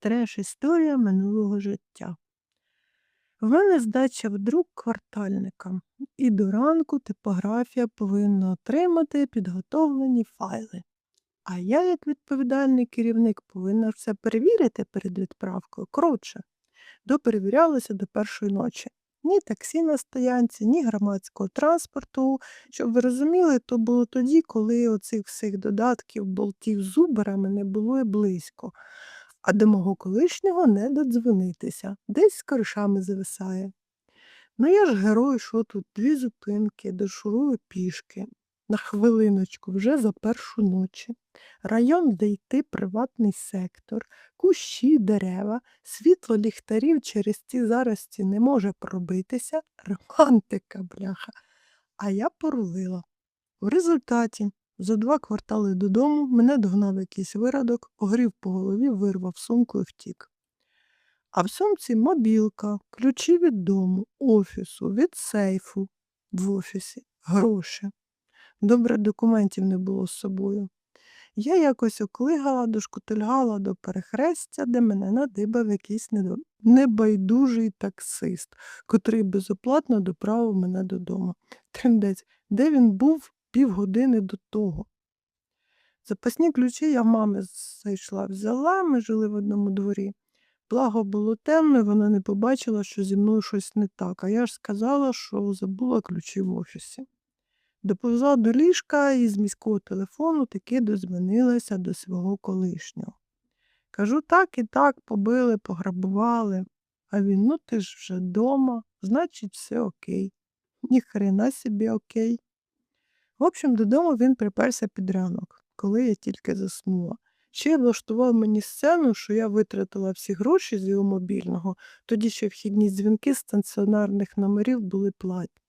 треш історія минулого життя. В мене здача в друк квартальника, і до ранку типографія повинна отримати підготовлені файли. А я, як відповідальний керівник, повинна все перевірити перед відправкою. Коротше, доперевірялася до першої ночі. Ні таксі на стоянці, ні громадського транспорту. Щоб ви розуміли, то було тоді, коли оцих всіх додатків, болтів з уберами не було і близько. А до мого колишнього не додзвонитися, десь з коришами зависає. Ну я ж герой, що тут дві зупинки, дошурую пішки. На хвилиночку, вже за першу ночі. Район, де йти приватний сектор, кущі, дерева, світло ліхтарів через ці зарості не може пробитися. Романтика, бляха. А я порулила. В результаті за два квартали додому мене догнав якийсь виродок, огрів по голові, вирвав сумку і втік. А в сумці мобілка, ключі від дому, офісу, від сейфу в офісі, гроші. Добре, документів не було з собою. Я якось оклигала, дошкутильгала до перехрестя, де мене надибав якийсь небайдужий таксист, котрий безоплатно доправив мене додому. Трендець, де він був півгодини до того. Запасні ключі я в мами зайшла, взяла, ми жили в одному дворі. Благо було темно, і вона не побачила, що зі мною щось не так, а я ж сказала, що забула ключі в офісі. Доповзла до ліжка і з міського телефону таки дозвонилася до свого колишнього. Кажу, так і так, побили, пограбували. А він, ну ти ж вже дома, значить, все окей. Ніхрена собі окей. В общем, додому він приперся під ранок, коли я тільки заснула. Ще й влаштував мені сцену, що я витратила всі гроші з його мобільного, тоді ще вхідні дзвінки з стаціонарних номерів були платні.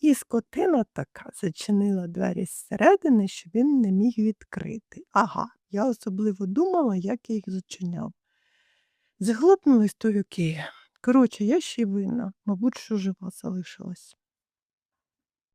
І скотина така зачинила двері зсередини, що він не міг відкрити. Ага, я особливо думала, як я їх зачиняв. Захлопнулись то окей. Коротше, я ще й винна, мабуть, що жива залишилась.